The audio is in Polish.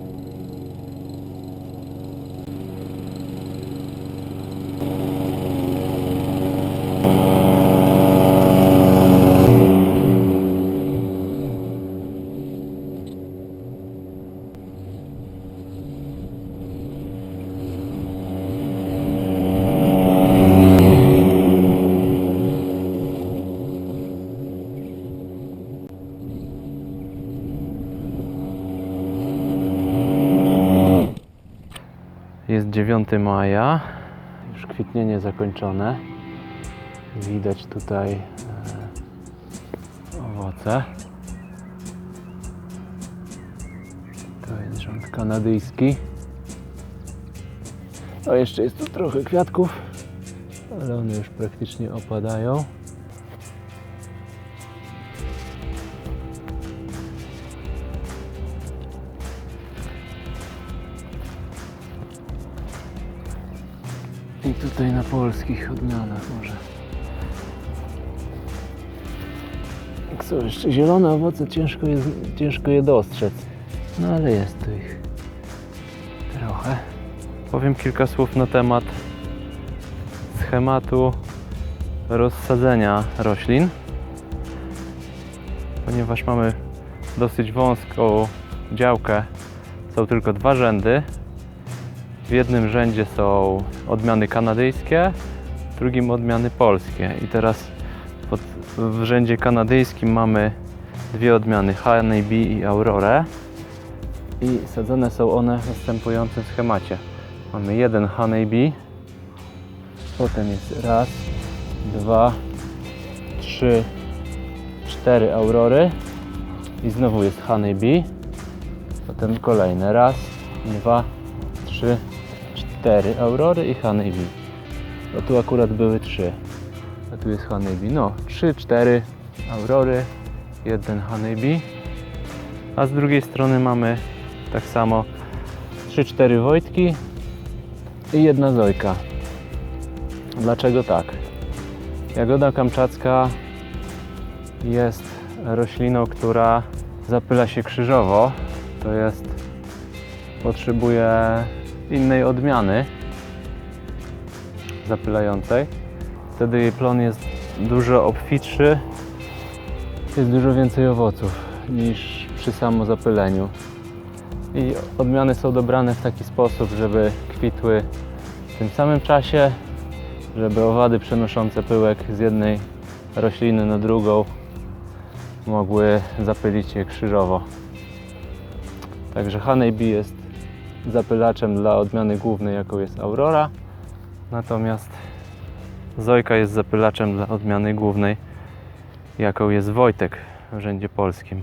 you Jest 9 maja, już kwitnienie zakończone. Widać tutaj e, owoce. To jest rząd kanadyjski. O, jeszcze jest tu trochę kwiatków, ale one już praktycznie opadają. I tutaj na polskich odmianach może. Są jeszcze zielone owoce, ciężko je, ciężko je dostrzec. No ale jest tu ich trochę. Powiem kilka słów na temat schematu rozsadzenia roślin. Ponieważ mamy dosyć wąską działkę, są tylko dwa rzędy, w jednym rzędzie są odmiany kanadyjskie, w drugim odmiany polskie. I teraz pod, w rzędzie kanadyjskim mamy dwie odmiany Honeybee i Aurorę. I sadzone są one w następującym schemacie. Mamy jeden Honeybee, potem jest raz, dwa, trzy, cztery Aurory i znowu jest Honeybee. Potem kolejne raz, dwa, trzy, cztery Aurory i Honeybee. No tu akurat były trzy. A tu jest Honeybee. No, trzy, cztery Aurory, jeden Honeybee. A z drugiej strony mamy tak samo trzy, cztery Wojtki i jedna Zojka. Dlaczego tak? Jagoda kamczacka jest rośliną, która zapyla się krzyżowo. To jest potrzebuje innej odmiany zapylającej. Wtedy jej plon jest dużo obfitszy, jest dużo więcej owoców niż przy samozapyleniu. I odmiany są dobrane w taki sposób, żeby kwitły w tym samym czasie, żeby owady przenoszące pyłek z jednej rośliny na drugą mogły zapylić je krzyżowo. Także Honeybee jest zapylaczem dla odmiany głównej, jaką jest Aurora. Natomiast Zojka jest zapylaczem dla odmiany głównej, jaką jest Wojtek w rzędzie polskim.